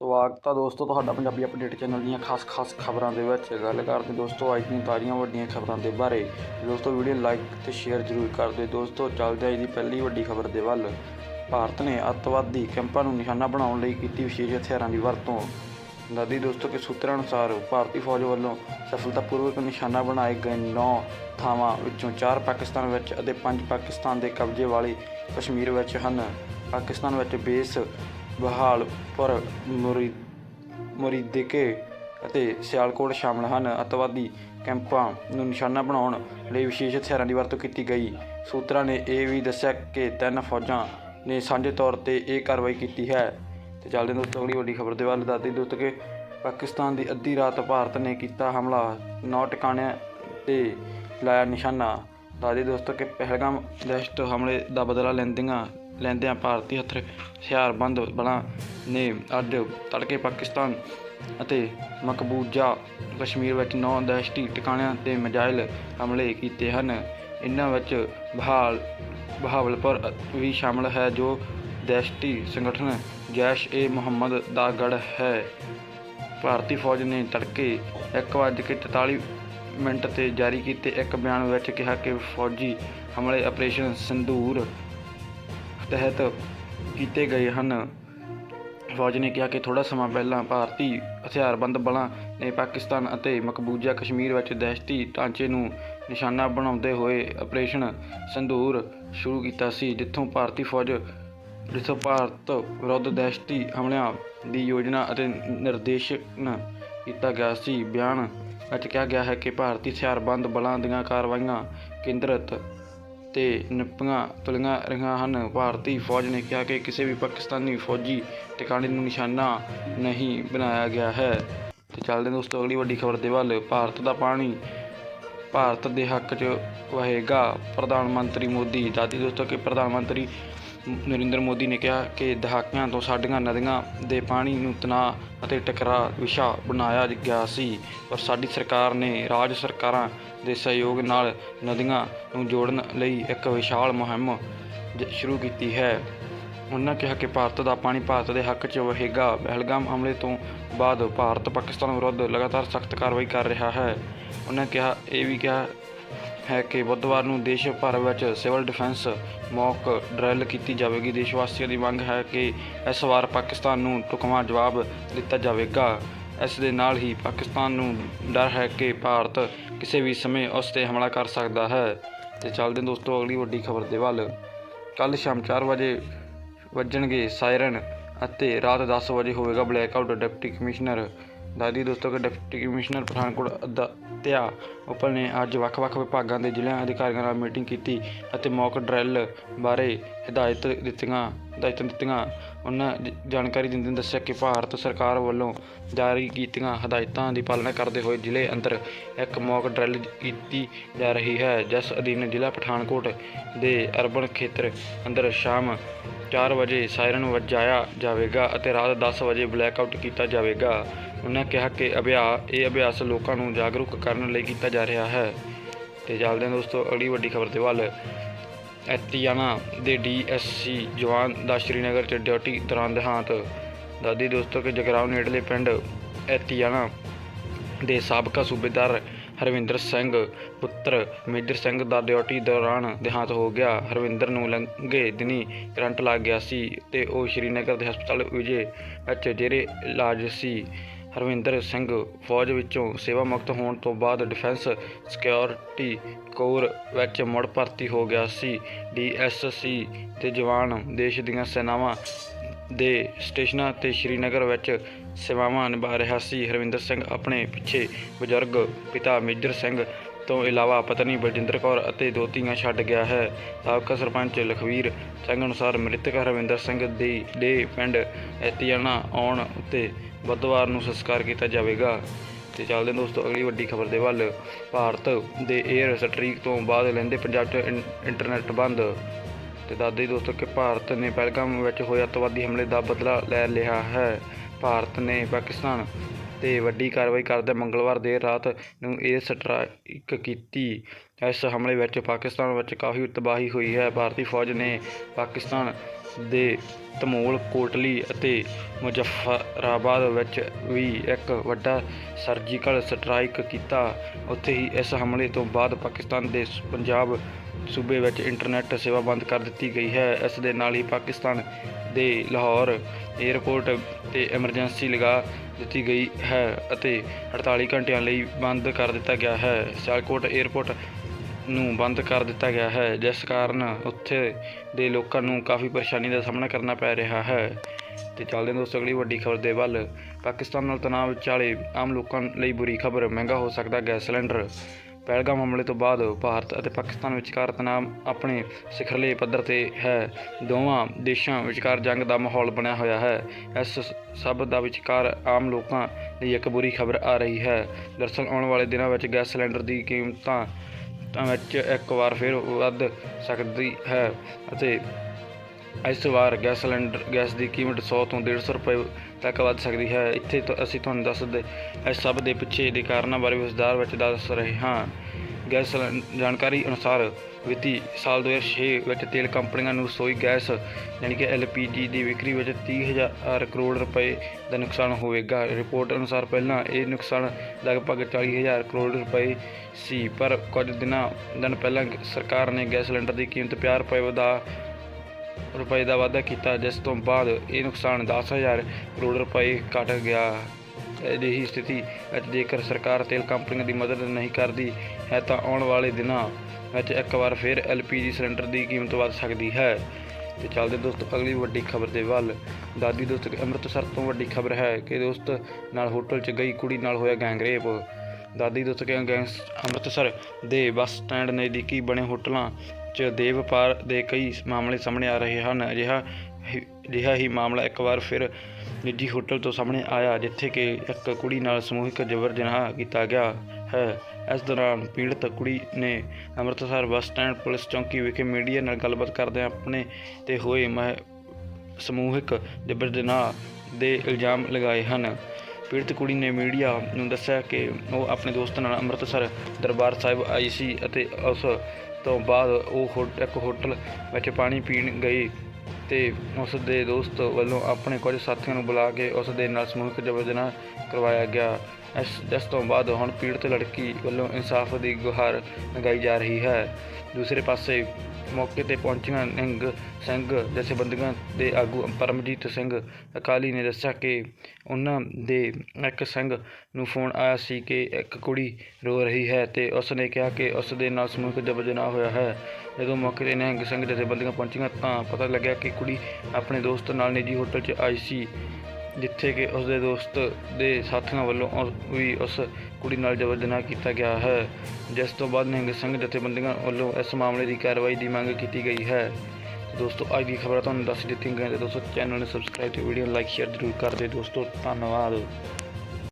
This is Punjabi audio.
ਸਵਾਗਤ ਹੈ ਦੋਸਤੋ ਤੁਹਾਡਾ ਪੰਜਾਬੀ ਅਪਡੇਟ ਚੈਨਲ ਦੀਆਂ ਖਾਸ-ਖਾਸ ਖਬਰਾਂ ਦੇ ਵਿੱਚ। ਗੱਲ ਕਰਦੇ ਦੋਸਤੋ, ਅੱਜ ਦੀਆਂ ਤਾਜ਼ੀਆਂ ਵੱਡੀਆਂ ਖਬਰਾਂ ਦੇ ਬਾਰੇ। ਦੋਸਤੋ, ਵੀਡੀਓ ਲਾਈਕ ਤੇ ਸ਼ੇਅਰ ਜ਼ਰੂਰ ਕਰ ਦਿਓ। ਦੋਸਤੋ, ਚੱਲਦੇ ਹਾਂ ਅੱਜ ਦੀ ਪਹਿਲੀ ਵੱਡੀ ਖਬਰ ਦੇ ਵੱਲ। ਭਾਰਤ ਨੇ ਅੱਤਵਾਦੀ ਕੈਂਪਾਂ ਨੂੰ ਨਿਸ਼ਾਨਾ ਬਣਾਉਣ ਲਈ ਕੀਤੀ ਵਿਸ਼ੇਸ਼ ਹਥਿਆਰਾਂ ਦੀ ਵਰਤੋਂ। ਦਾਦੀ ਦੋਸਤੋ ਕਿ ਸੂਤਰਾਂ ਅਨੁਸਾਰ ਭਾਰਤੀ ਫੌਜ ਵੱਲੋਂ ਸਫਲਤਾਪੂਰਵਕ ਨਿਸ਼ਾਨਾ ਬਣਾਏ ਗਏ 9 ਥਾਵਾਂ ਵਿੱਚੋਂ 4 ਪਾਕਿਸਤਾਨ ਵਿੱਚ ਅਤੇ 5 ਪਾਕਿਸਤਾਨ ਦੇ ਕਬਜ਼ੇ ਵਾਲੇ ਕਸ਼ਮੀਰ ਵਿੱਚ ਹਨ। ਪਾਕਿਸਤਾਨ ਵਿੱਚ ਬੇਸ ਬਹਾਲਪੁਰ ਮੁਰੀ, ਮੁਰੀਦਕੇ ਅਤੇ ਸਿਆਲਕੋਟ ਸ਼ਾਮਲ ਹਨ। ਅੱਤਵਾਦੀ ਕੈਂਪਾਂ ਨੂੰ ਨਿਸ਼ਾਨਾ ਬਣਾਉਣ ਲਈ ਵਿਸ਼ੇਸ਼ ਹਥਿਆਰਾਂ ਦੀ ਵਰਤੋਂ ਕੀਤੀ ਗਈ। ਸੂਤਰਾਂ ਨੇ ਇਹ ਵੀ ਦੱਸਿਆ ਕਿ ਤਿੰਨ ਫੌਜਾਂ ਨੇ ਸਾਂਝੇ ਤੌਰ ਤੇ ਇਹ ਕਾਰਵਾਈ ਕੀਤੀ ਹੈ। ਤੇ ਚੱਲਦੇ ਹਾਂ ਦੋਸਤੋ, ਅਗਲੀ ਵੱਡੀ ਖਬਰ ਦੇ ਵੱਲ। ਦੱਸਦੇ ਦੋਸਤੋ ਕਿ ਪਾਕਿਸਤਾਨ ਦੀ ਅੱਧੀ ਰਾਤ ਭਾਰਤ ਨੇ ਕੀਤਾ ਹਮਲਾ। ਨੌ ਟਿਕਾਣਿਆਂ ਤੇ ਲਾਇਆ ਨਿਸ਼ਾਨਾ। ਦੱਸਦੇ ਦੋਸਤੋ ਕਿ ਪਹਿਲਗਾਮ ਦਹਿਸ਼ਤ ਹਮਲੇ ਦਾ ਬਦਲਾ ਲੈਂਦੀਆਂ ਲੈਂਦਿਆਂ ਭਾਰਤੀ ਹੱਥ ਹਥਿਆਰਬੰਦ ਬਲਾਂ ਨੇ ਅੱਜ ਤੜਕੇ ਪਾਕਿਸਤਾਨ ਅਤੇ ਮਕਬੂਜ਼ਾ ਕਸ਼ਮੀਰ ਵਿੱਚ ਨੌ ਦਹਿਸ਼ਤੀ ਟਿਕਾਣਿਆਂ ਤੇ ਮਿਜ਼ਾਈਲ ਹਮਲੇ ਕੀਤੇ ਹਨ। ਇਨ੍ਹਾਂ ਵਿੱਚ ਬਹਾਲ, ਬਹਾਵਲਪੁਰ ਵੀ ਸ਼ਾਮਲ ਹੈ, ਜੋ ਦਹਿਸ਼ਤੀ ਸੰਗਠਨ ਜੈਸ਼ ਏ ਮੁਹੰਮਦ ਦਾ ਗੜ੍ਹ ਹੈ। ਭਾਰਤੀ ਫੌਜ ਨੇ ਤੜਕੇ 1:43 ਮਿੰਟ ਤੇ ਜਾਰੀ ਕੀਤੇ ਇੱਕ ਬਿਆਨ ਵਿੱਚ ਕਿਹਾ ਕਿ ਫੌਜੀ ਹਮਲੇ ਆਪਰੇਸ਼ਨ ਸਿੰਦੂਰ ਤਹਿਤ ਕੀਤੇ ਗਏ ਹਨ। ਫੌਜ ਨੇ ਕਿਹਾ ਕਿ ਥੋੜਾ ਸਮਾਂ ਪਹਿਲਾਂ ਭਾਰਤੀ ਹਥਿਆਰਬੰਦ ਬਲਾਂ ਨੇ ਪਾਕਿਸਤਾਨ ਅਤੇ ਮਕਬੂਜ਼ਾ ਕਸ਼ਮੀਰ ਵਿੱਚ ਦਹਿਸ਼ਤੀ ਢਾਂਚੇ ਨੂੰ ਨਿਸ਼ਾਨਾ ਬਣਾਉਂਦੇ ਹੋਏ ਆਪਰੇਸ਼ਨ ਸੰਧੂਰ ਸ਼ੁਰੂ ਕੀਤਾ ਸੀ, ਜਿੱਥੋਂ ਭਾਰਤੀ ਫੌਜ ਜਿੱਥੋਂ ਭਾਰਤ ਵਿਰੁੱਧ ਦਹਿਸ਼ਤੀ ਹਮਲਿਆਂ ਦੀ ਯੋਜਨਾ ਅਤੇ ਨਿਰਦੇਸ਼ਨ ਕੀਤਾ ਗਿਆ ਸੀ। ਬਿਆਨ ਵਿੱਚ ਕਿਹਾ ਗਿਆ ਹੈ ਕਿ ਭਾਰਤੀ ਹਥਿਆਰਬੰਦ ਬਲਾਂ ਦੀਆਂ ਕਾਰਵਾਈਆਂ ਕੇਂਦਰਿਤ ਤੇ ਨੱਪੀਆਂ ਤੁਲੀਆਂ ਰਹੀਆਂ ਹਨ। ਭਾਰਤੀ ਫੌਜ ਨੇ ਕਿਹਾ ਕਿ ਕਿਸੇ ਵੀ ਪਾਕਿਸਤਾਨੀ ਫੌਜੀ ਟਿਕਾਣੇ ਨੂੰ ਨਿਸ਼ਾਨਾ ਨਹੀਂ ਬਣਾਇਆ ਗਿਆ ਹੈ। ਤੇ ਚੱਲਦੇ ਹਾਂ ਦੋਸਤੋ, ਅਗਲੀ ਵੱਡੀ ਖਬਰ ਦੇ ਵੱਲ। ਭਾਰਤ ਦਾ ਪਾਣੀ ਭਾਰਤ ਦੇ ਹੱਕ 'ਚ ਵਹੇਗਾ। ਪ੍ਰਧਾਨ ਮੰਤਰੀ ਮੋਦੀ, ਦਾਦੀ ਦੋਸਤੋ ਕਿ ਪ੍ਰਧਾਨ ਮੰਤਰੀ ਨਰਿੰਦਰ ਮੋਦੀ ਨੇ ਕਿਹਾ ਕਿ ਦਹਾਕਿਆਂ ਤੋਂ ਸਾਡੀਆਂ ਨਦੀਆਂ ਦੇ ਪਾਣੀ ਨੂੰ ਤਣਾਅ ਅਤੇ ਟਕਰਾਅ ਵਿਸ਼ਾ ਬਣਾਇਆ ਗਿਆ ਸੀ, ਪਰ ਸਾਡੀ ਸਰਕਾਰ ਨੇ ਰਾਜ ਸਰਕਾਰਾਂ ਦੇ ਸਹਿਯੋਗ ਨਾਲ ਨਦੀਆਂ ਨੂੰ ਜੋੜਨ ਲਈ ਇੱਕ ਵਿਸ਼ਾਲ ਮੁਹਿੰਮ ਜ- ਸ਼ੁਰੂ ਕੀਤੀ ਹੈ। ਉਹਨਾਂ ਕਿਹਾ ਕਿ ਭਾਰਤ ਦਾ ਪਾਣੀ ਭਾਰਤ ਦੇ ਹੱਕ 'ਚ ਵਹੇਗਾ। ਪਹਿਲਗਾਮ ਹਮਲੇ ਤੋਂ ਬਾਅਦ ਭਾਰਤ ਪਾਕਿਸਤਾਨ ਵਿਰੁੱਧ ਲਗਾਤਾਰ ਸਖਤ ਕਾਰਵਾਈ ਕਰ ਰਿਹਾ ਹੈ। ਉਹਨਾਂ ਕਿਹਾ, ਇਹ ਵੀ ਕਿਹਾ ਹੈ ਕਿ ਬੁੱਧਵਾਰ ਨੂੰ ਦੇਸ਼ ਭਰ ਵਿੱਚ ਸਿਵਲ ਡਿਫੈਂਸ ਮੌਕ ਡਰਿਲ ਕੀਤੀ ਜਾਵੇਗੀ। ਦੇਸ਼ ਵਾਸੀਆਂ ਦੀ ਮੰਗ ਹੈ ਕਿ ਇਸ ਵਾਰ ਪਾਕਿਸਤਾਨ ਨੂੰ ਢੁਕਵਾਂ ਜਵਾਬ ਦਿੱਤਾ ਜਾਵੇਗਾ। ਇਸ ਦੇ ਨਾਲ ਹੀ ਪਾਕਿਸਤਾਨ ਨੂੰ ਡਰ ਹੈ ਕਿ ਭਾਰਤ ਕਿਸੇ ਵੀ ਸਮੇਂ ਉਸ ਤੇ ਹਮਲਾ ਕਰ ਸਕਦਾ ਹੈ। ਤੇ ਚੱਲਦੇ ਦੋਸਤੋ, ਅਗਲੀ ਵੱਡੀ ਖਬਰ ਦੇ ਵੱਲ। ਕੱਲ ਸ਼ਾਮ 4 ਵਜੇ ਵੱਜਣਗੇ ਸਾਇਰਨ ਅਤੇ ਰਾਤ 10 ਵਜੇ ਹੋਵੇਗਾ ਬਲੈਕਆਊਟ ਡਿਪਟੀ ਕਮਿਸ਼ਨਰ ਦਾਦੀ ਦੋਸਤੋ ਕਿ ਡਿਪਟੀ ਕਮਿਸ਼ਨਰ ਪਠਾਨਕੋਟ ਅਦਿੱਤਿਆ ਉਪਲ ਨੇ ਅੱਜ ਵੱਖ-ਵੱਖ ਵਿਭਾਗਾਂ ਦੇ ਜ਼ਿਲ੍ਹਾ ਅਧਿਕਾਰੀਆਂ ਨਾਲ ਮੀਟਿੰਗ ਕੀਤੀ ਅਤੇ ਮੌਕ ਡਰਿਲ ਬਾਰੇ ਹਦਾਇਤ ਦਿੱਤੀਆਂ। ਹਦਾਇਤਾਂ ਦਿੱਤੀਆਂ। ਉਹਨਾਂ ਜ- ਜਾਣਕਾਰੀ ਦਿੰਦੇ ਦੱਸਿਆ ਕਿ ਭਾਰਤ ਸਰਕਾਰ ਵੱਲੋਂ ਜਾਰੀ ਕੀਤੀਆਂ ਹਦਾਇਤਾਂ ਦੀ ਪਾਲਣਾ ਕਰਦੇ ਹੋਏ ਜ਼ਿਲ੍ਹੇ ਅੰਦਰ ਇੱਕ ਮੌਕ ਡਰਿਲ ਕੀਤੀ ਜਾ ਰਹੀ ਹੈ, ਜਿਸ ਅਧੀਨ ਜ਼ਿਲ੍ਹਾ ਪਠਾਨਕੋਟ ਦੇ ਅਰਬਨ ਖੇਤਰ ਅੰਦਰ ਸ਼ਾਮ 4 ਵਜੇ ਸਾਇਰਨ ਵਜਾਇਆ ਜਾਵੇਗਾ ਅਤੇ ਰਾਤ 10 ਵਜੇ ਬਲੈਕਆਊਟ ਕੀਤਾ ਜਾਵੇਗਾ। ਉਹਨਾਂ ਕਿਹਾ ਕਿ ਅਭਿਆ, ਇਹ ਅਭਿਆਸ ਲੋਕਾਂ ਨੂੰ ਜਾਗਰੂਕ ਕਰਨ ਲਈ ਕੀਤਾ ਜਾ ਰਿਹਾ ਹੈ। ਤੇ ਚੱਲਦੇ ਹਾਂ ਦੋਸਤੋ, ਅਗਲੀ ਵੱਡੀ ਖਬਰ ਦੇ ਵੱਲ ਐਤੀਆਨਾ ਦੇ ਡੀਐਸਸੀ ਜਵਾਨ ਦਾ ਸ਼੍ਰੀਨਗਰ 'ਚ ਡਿਊਟੀ ਦੌਰਾਨ ਦੇਹਾਂਤ। ਦਾਦੀ ਦੋਸਤੋ ਕਿ ਜਗਰਾਉਂ ਨੇੜਲੇ ਪਿੰਡ ਐਤੀਆਨਾ ਦੇ ਸਾਬਕਾ ਸੂਬੇਦਾਰ ਹਰਵਿੰਦਰ ਸਿੰਘ, ਪੁੱਤਰ ਮੇਜਰ ਸਿੰਘ ਦਾ ਡਿਊਟੀ ਦੌਰਾਨ ਦੇਹਾਂਤ ਹੋ ਗਿਆ। ਹਰਵਿੰਦਰ ਨੂੰ ਲੰਘੇ ਦਿਨੀ ਕਰੰਟ ਲੱਗ ਗਿਆ ਸੀ ਤੇ ਉਹ ਸ਼੍ਰੀਨਗਰ ਦੇ ਹਸਪਤਾਲ ਵਿਜੇ ਵਿੱਚ ਜੇਰੇ ਇਲਾਜ ਸੀ। ਹਰਵਿੰਦਰ ਸਿੰਘ ਫੌਜ ਵਿੱਚੋਂ ਸੇਵਾ ਮੁਕਤ ਹੋਣ ਤੋਂ ਬਾਅਦ ਡਿਫੈਂਸ ਸਿਕਿਉਰਿਟੀ ਕੋਰ ਵਿੱਚ ਮੁੜ ਭਰਤੀ ਹੋ ਗਿਆ ਸੀ। ਡੀਐਸਸੀ ਦੇ ਜਵਾਨ ਦੇਸ਼ ਦੀਆਂ ਸੈਨਾਵਾਂ ਦੇ ਸਟੇਸ਼ਨਾਂ ਤੇ ਸ਼੍ਰੀਨਗਰ ਵਿੱਚ ਸੇਵਾਵਾਂ ਨਿਭਾ ਰਿਹਾ ਸੀ। ਹਰਵਿੰਦਰ ਸਿੰਘ ਆਪਣੇ ਪਿੱਛੇ ਬਜ਼ੁਰਗ ਪਿਤਾ ਮੇਜਰ ਸਿੰਘ ਤੋਂ ਇਲਾਵਾ ਪਤਨੀ ਬਲਜਿੰਦਰ ਕੌਰ ਅਤੇ ਦੋ ਧੀਆਂ ਛੱਡ ਗਿਆ ਹੈ। ਸਾਬਕਾ ਸਰਪੰਚ ਲਖਵੀਰ ਸਿੰਘ ਅਨੁਸਾਰ ਮ੍ਰਿਤਕ ਹਰਵਿੰਦਰ ਸਿੰਘ ਦੀ ਦੇ ਪਿੰਡ ਐਤੀਆਣਾ ਆਉਣ ਉੱਤੇ ਬੁੱਧਵਾਰ ਨੂੰ ਸੰਸਕਾਰ ਕੀਤਾ ਜਾਵੇਗਾ। ਤੇ ਚੱਲਦੇ ਦੋਸਤੋ, ਅਗਲੀ ਵੱਡੀ ਖਬਰ ਦੇ ਵੱਲ। ਭਾਰਤ ਦੇ 에ਅਰ ਸਟ੍ਰੀਕ ਤੋਂ ਬਾਅਦ ਲੈਂਦੇ ਪੰਜਾਬ 'ਚ ਇੰ- ਇੰਟਰਨੈਟ ਬੰਦ। ਤੇ ਦੱਸਦੇ ਦੋਸਤੋ ਕਿ ਭਾਰਤ ਨੇ ਪਹਿਲਗਾਮ ਵਿੱਚ ਹੋਏ ਅੱਤਵਾਦੀ ਹਮਲੇ ਦਾ ਬਦਲਾ ਲੈ ਲਿਆ ਹੈ। ਭਾਰਤ ਨੇ ਪਾਕਿਸਤਾਨ ਤੇ ਵੱਡੀ ਕਾਰਵਾਈ ਕਰਦਿਆਂ ਮੰਗਲਵਾਰ ਦੇਰ ਰਾਤ ਨੂੰ ਏਅਰ ਸਟ੍ਰਾਈਕ ਕੀਤੀ। ਇਸ ਹਮਲੇ ਵਿੱਚ ਪਾਕਿਸਤਾਨ ਵਿੱਚ ਕਾਫੀ ਤਬਾਹੀ ਹੋਈ ਹੈ। ਭਾਰਤੀ ਫੌਜ ਨੇ ਪਾਕਿਸਤਾਨ ਦੇ ਧਮੋਲ ਕੋਟਲੀ ਅਤੇ ਮੁਜ਼ੱਫਰਾਬਾਦ ਵਿੱਚ ਵੀ ਇੱਕ ਵੱਡਾ ਸਰਜੀਕਲ ਸਟ੍ਰਾਈਕ ਕੀਤਾ। ਉੱਥੇ ਹੀ ਇਸ ਹਮਲੇ ਤੋਂ ਬਾਅਦ ਪਾਕਿਸਤਾਨ ਦੇ ਪੰਜਾਬ ਸੂਬੇ ਵਿੱਚ ਇੰਟਰਨੈਟ ਸੇਵਾ ਬੰਦ ਕਰ ਦਿੱਤੀ ਗਈ ਹੈ। ਇਸ ਦੇ ਨਾਲ ਹੀ ਪਾਕਿਸਤਾਨ ਦੇ ਲਾਹੌਰ 에ਅਰਪੋਰਟ ਤੇ ਐਮਰਜੈਂਸੀ ਲਗਾ ਦਿੱਤੀ ਗਈ ਹੈ ਅਤੇ 48 ਘੰਟਿਆਂ ਲਈ ਬੰਦ ਕਰ ਦਿੱਤਾ ਗਿਆ ਹੈ। ਸਿਆਲਕੋਟ 에ਅਰਪੋਰਟ ਨੂੰ ਬੰਦ ਕਰ ਦਿੱਤਾ ਗਿਆ ਹੈ, ਜਿਸ ਕਾਰਨ ਉੱਥੇ ਦੇ ਲੋਕਾਂ ਨੂੰ ਕਾਫੀ ਪਰੇਸ਼ਾਨੀ ਦਾ ਸਾਹਮਣਾ ਕਰਨਾ ਪੈ ਰਿਹਾ ਹੈ। ਤੇ ਚੱਲਦੇ ਹਾਂ ਦੋਸਤੋ, ਅਗਲੀ ਵੱਡੀ ਖਬਰ ਦੇ ਵੱਲ। ਪਾਕਿਸਤਾਨ ਨਾਲ ਤਣਾਅ ਵਿਚਾਲੇ ਆਮ ਲੋਕਾਂ ਲਈ ਬੁਰੀ ਖਬਰ। ਮਹਿੰਗਾ ਹੋ ਸਕਦਾ ਗੈਸ ਸਿਲੰਡਰ। ਪਹਿਲਗਾਮ ਹਮਲੇ ਤੋਂ ਬਾਅਦ ਭਾਰਤ ਅਤੇ ਪਾਕਿਸਤਾਨ ਵਿਚਕਾਰ ਤਣਾਅ ਆਪਣੇ ਸਿਖਰਲੇ ਪੱਧਰ ਤੇ ਹੈ। ਦੋਵਾਂ ਦੇਸ਼ਾਂ ਵਿਚਕਾਰ ਜੰਗ ਦਾ ਮਾਹੌਲ ਬਣਿਆ ਹੋਇਆ ਹੈ। ਇਸ ਸਭ ਦਾ ਵਿਚਕਾਰ ਆਮ ਲੋਕਾਂ ਲਈ ਇੱਕ ਬੁਰੀ ਖਬਰ ਆ ਰਹੀ ਹੈ। ਦਰਅਸਲ ਆਉਣ ਵਾਲੇ ਦਿਨਾਂ ਵਿੱਚ ਗੈਸ ਸਿਲੰਡਰ ਦੀ ਕੀਮਤਾਂ ਤਾਂ ਵਿੱਚ ਇੱਕ ਵਾਰ ਫਿਰ ਵੱਧ ਸਕਦੀ ਹੈ ਅਤੇ ਇਸ ਵਾਰ ਗੈਸ ਸਿਲੰਡਰ, ਗੈਸ ਦੀ ਕੀਮਤ 100 ਤੋਂ 150 ਰੁਪਏ ਤੱਕ ਵੱਧ ਸਕਦੀ ਹੈ। ਇੱਥੇ ਤੋਂ, ਅਸੀਂ ਤੁਹਾਨੂੰ ਦੱਸਦੇ ਇਸ ਸਭ ਦੇ ਪਿੱਛੇ ਦੇ ਕਾਰਨਾਂ ਬਾਰੇ ਵਿਸਥਾਰ ਵਿੱਚ ਦੱਸ ਰਹੇ ਹਾਂ। ਗੈਸ ਸਿਲੰ- ਜਾਣਕਾਰੀ ਅਨੁਸਾਰ ਵਿੱਤੀ ਸਾਲ 2006 ਵਿੱਚ ਤੇਲ ਕੰਪਨੀਆਂ ਨੂੰ ਰਸੋਈ ਗੈਸ, ਯਾਨੀ ਕਿ LPG ਦੀ ਵਿਕਰੀ ਵਿੱਚ 30000 ਕਰੋੜ ਰੁਪਏ ਦਾ ਨੁਕਸਾਨ ਹੋਵੇਗਾ। ਰਿਪੋਰਟ ਅਨੁਸਾਰ ਪਹਿਲਾਂ ਇਹ ਨੁਕਸਾਨ ਲਗਭਗ 40000 ਕਰੋੜ ਰੁਪਏ ਸੀ, ਪਰ ਕੁਝ ਦਿਨਾਂ, ਦਿਨ ਪਹਿਲਾਂ ਸਰਕਾਰ ਨੇ ਗੈਸ ਸਿਲੰਡਰ ਦੀ ਕੀਮਤ 50 ਰੁਪਏ ਵਧਾ ਰੁਪਏ ਦਾ ਵਾਅਦਾ ਕੀਤਾ, ਜਿਸ ਤੋਂ ਬਾਅਦ ਇਹ ਨੁਕਸਾਨ 10000 ਕਰੋੜ ਰੁਪਏ ਘਟ ਗਿਆ। ਅਜਿਹੀ ਸਥਿਤੀ ਵਿੱਚ ਜੇਕਰ ਸਰਕਾਰ ਤੇਲ ਕੰਪਨੀਆਂ ਦੀ ਮਦਦ ਨਹੀਂ ਕਰਦੀ, ਹੈ ਤਾਂ ਆਉਣ ਵਾਲੇ ਦਿਨਾਂ ਵਿੱਚ ਇੱਕ ਵਾਰ ਫਿਰ LPG ਸਿਲੰਡਰ ਦੀ ਕੀਮਤ ਵੱਧ ਸਕਦੀ ਹੈ। ਤੇ ਚੱਲਦੇ ਦੋਸਤ, ਅਗਲੀ ਵੱਡੀ ਖਬਰ ਦੇ ਵੱਲ। ਦਾਦੀ ਦੋਸਤ, ਅੰਮ੍ਰਿਤਸਰ ਤੋਂ ਵੱਡੀ ਖਬਰ ਹੈ ਕਿ ਦੋਸਤ ਨਾਲ ਹੋਟਲ 'ਚ ਗਈ ਕੁੜੀ ਨਾਲ ਹੋਇਆ ਗੈਂਗਰੇਪ ਦਾਦੀ ਦੋਸਤ ਕਿ ਗੈਂਗਸ ਅੰਮ੍ਰਿਤਸਰ ਦੇ ਬੱਸ ਸਟੈਂਡ ਨਜ਼ਦੀਕੀ ਬਣੇ ਹੋਟਲਾਂ 'ਚ ਦੇ ਵਪਾਰ ਦੇ ਕਈ ਮਾਮਲੇ ਸਾਹਮਣੇ ਆ ਰਹੇ ਹਨ। ਅਜਿਹਾ ਅਜਿਹਾ ਹੀ ਮਾਮਲਾ ਇੱਕ ਵਾਰ ਫਿਰ ਨਿੱਜੀ ਹੋਟਲ ਤੋਂ ਸਾਹਮਣੇ ਆਇਆ, ਜਿੱਥੇ ਕਿ ਇੱਕ ਕੁੜੀ ਨਾਲ ਸਮੂਹਿਕ ਜ਼ਬਰ ਜਨਾਹ ਕੀਤਾ ਗਿਆ ਹੈ। ਇਸ ਦੌਰਾਨ ਪੀੜਤ ਕੁੜੀ ਨੇ ਅੰਮ੍ਰਿਤਸਰ ਬੱਸ ਸਟੈਂਡ ਪੁਲਿਸ ਚੌਂਕੀ ਵਿਖੇ ਮੀਡੀਆ ਨਾਲ ਗੱਲਬਾਤ ਕਰਦਿਆਂ ਆਪਣੇ ਤੇ ਹੋਏ ਮਹ, ਸਮੂਹਿਕ ਜ਼ਬਰ ਜਨਾਹ ਦੇ ਇਲਜ਼ਾਮ ਲਗਾਏ ਹਨ। ਪੀੜਤ ਕੁੜੀ ਨੇ ਮੀਡੀਆ ਨੂੰ ਦੱਸਿਆ ਕਿ ਉਹ ਆਪਣੇ ਦੋਸਤ ਨਾਲ ਅੰਮ੍ਰਿਤਸਰ ਦਰਬਾਰ ਸਾਹਿਬ ਆਈ ਸੀ ਅਤੇ ਉਸ ਤੋਂ ਬਾਅਦ ਉਹ ਹੋ- ਇੱਕ ਹੋਟਲ ਵਿੱਚ ਪਾਣੀ ਪੀਣ ਗਈ। ਤੇ ਉਸ ਦੇ ਦੋਸਤ ਵੱਲੋਂ ਆਪਣੇ ਕੁਝ ਸਾਥੀਆਂ ਨੂੰ ਬੁਲਾ ਕੇ ਉਸ ਦੇ ਨਾਲ ਸਮੂਹਿਕ ਜ਼ਬਰ ਜਨਾਹ ਕਰਵਾਇਆ ਗਿਆ। ਇਸ ਜਿਸ ਤੋਂ ਬਾਅਦ ਹੁਣ ਪੀੜਤ ਲੜਕੀ ਵੱਲੋਂ ਇਨਸਾਫ ਦੀ ਗੁਹਾਰ ਲਗਾਈ ਜਾ ਰਹੀ ਹੈ। ਦੂਸਰੇ ਪਾਸੇ ਮੌਕੇ ਤੇ ਪਹੁੰਚੀਆਂ ਨਿਹੰਗ ਸਿੰਘ ਜਥੇਬੰਦੀਆਂ ਦੇ ਆਗੂ ਪਰਮਜੀਤ ਸਿੰਘ ਅਕਾਲੀ ਨੇ ਦੱਸਿਆ ਕਿ ਉਹਨਾਂ ਦੇ ਇੱਕ ਸਿੰਘ ਨੂੰ ਫੋਨ ਆਇਆ ਸੀ ਕਿ ਇੱਕ ਕੁੜੀ ਰੋ ਰਹੀ ਹੈ ਤੇ ਉਸ ਨੇ ਕਿਹਾ ਕਿ ਉਸ ਦੇ ਨਾਲ ਸਮੂਹਿਕ ਜ਼ਬਰ ਜਨਾਹ ਹੋਇਆ ਹੈ। ਜਦੋਂ ਮੌਕੇ ਤੇ ਨਿਹੰਗ ਸਿੰਘ ਜਥੇਬੰਦੀਆਂ ਪਹੁੰਚੀਆਂ ਤਾਂ ਪਤਾ ਲੱਗਿਆ ਕਿ ਕੁੜੀ ਆਪਣੇ ਦੋਸਤ ਨਾਲ ਨਿੱਜੀ ਹੋਟਲ 'ਚ ਆਈ ਸੀ, ਜਿੱਥੇ ਕਿ ਉਸ ਦੇ ਦੋਸਤ ਦੇ ਸਾਥੀਆਂ ਵੱਲੋਂ ਵੀ ਉਸ ਕੁੜੀ ਨਾਲ ਜ਼ਬਰ ਜਨਾਹ ਕੀਤਾ ਗਿਆ ਹੈ, ਜਿਸ ਤੋਂ ਬਾਅਦ ਨਿਹੰਗ ਸਿੰਘ ਜਥੇਬੰਦੀਆਂ ਵੱਲੋਂ ਇਸ ਮਾਮਲੇ ਦੀ ਕਾਰਵਾਈ ਦੀ ਮੰਗ ਕੀਤੀ ਗਈ ਹੈ। ਦੋਸਤੋ, ਅੱਜ ਦੀ ਖਬਰਾਂ ਤੁਹਾਨੂੰ ਦੱਸ ਦਿੱਤੀਆਂ ਗਈਆਂ ਤੇ ਦੋਸਤੋ, ਚੈਨਲ ਨੂੰ ਸਬਸਕ੍ਰਾਈਬ ਤੇ ਵੀਡੀਓ ਲਾਈਕ ਸ਼ੇਅਰ ਜ਼ਰੂਰ ਕਰ ਦਿਓ। ਦੋਸਤੋ, ਧੰਨਵਾਦ।